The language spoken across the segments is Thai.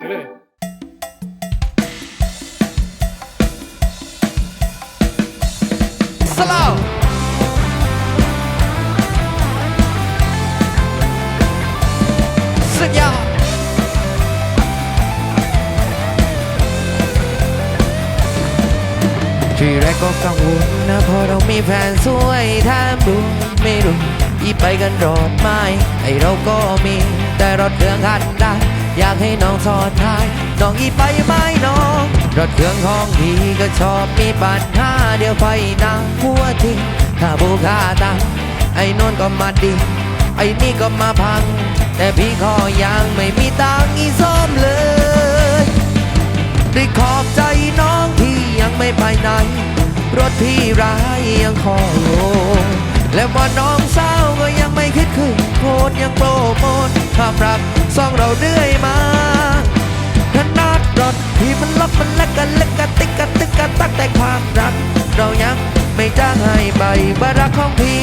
ไปเลยสลาวสุดยอดที่แรกก็กังวลนะเพอเรามีแฟนสวยแถมดูไม่รู้อีไปกันรอดไหมไอเราก็มีแต่รถเรื่องคันใด อยากให้น้องสอนท้าย น้องอีไปไหมน้องรถเครื่องของพี่ก็ชอบมีปัญหาเดี๋ยวไฟหนาหัวทิ้งถ้าบูคาตาไอ้นนก็มาดี ไอ้นี่ก็มาพัง แต่พี่ขอยังไม่มีตังอีส้มเลยได้ขอบใจน้องที่ยังไม่ไปไหน รถพี่ร้ายยังคอยโอและว่าน้องสาวก็ยังไม่คิดขึ้นโพสต์ยังโปรโมทความรัก สองเราเรื่อยมาขนาดรถที่มันล็อกมันเล็กกันเล็กกันติกกันตึกกันตักแต่ความรัก เรายังไม่จ้างให้ใบบารักของพี่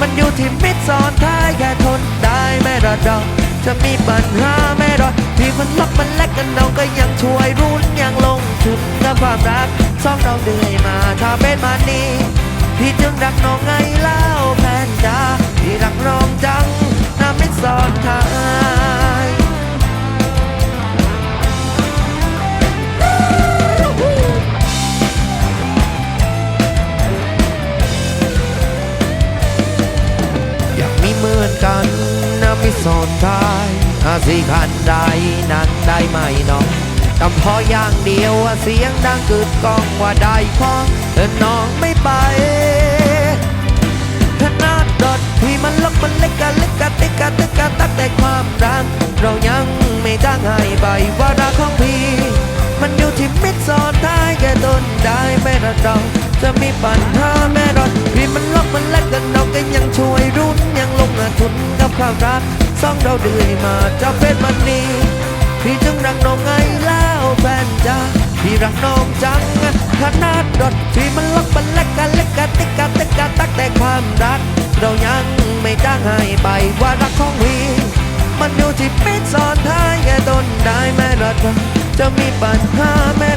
มันอยู่ที่มิตรซ้อนท้ายแค่ทนได้ไม่รอดอกจะมีปัญหาไม่รอดที่มันล็อกมันเล็กกันเราก็ยังช่วยรุนยังลงทุนกับความรักสองเราเดือยมาถ้าเป็นมันนี้พี่จึงรักน้องไงเล่าแฟนจ้า นะมิสอนทายอาสิคันใดนั้นได้ไหมน้องจำพออย่างเดียวว่าเสียงดังกึดก้องว่าได้พอเธอน้องไม่ไปขนาดดดที่มันล็อกมันเล็กกะเล สองเราเดือยมาจะเป็นมันนี้พี่จึงรักน้องไงแล้วแฟนจ้าพี่รักน้องจังขนาดดดพี่มันล็อกมันเล็กกันเล็กกันติกกันติกกันตักแต่ความรัก เรายังไม่ตั้งให้ใบว่ารักของพี่มันอยู่ที่มิตรซ้อนท้ายแค่ต้นได้แม่รอดจะมีปัญหาแม่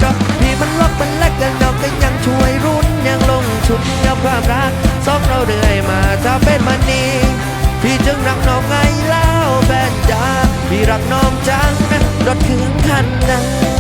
เพี่รักน้องจังนะรถเครื่องคันนั้น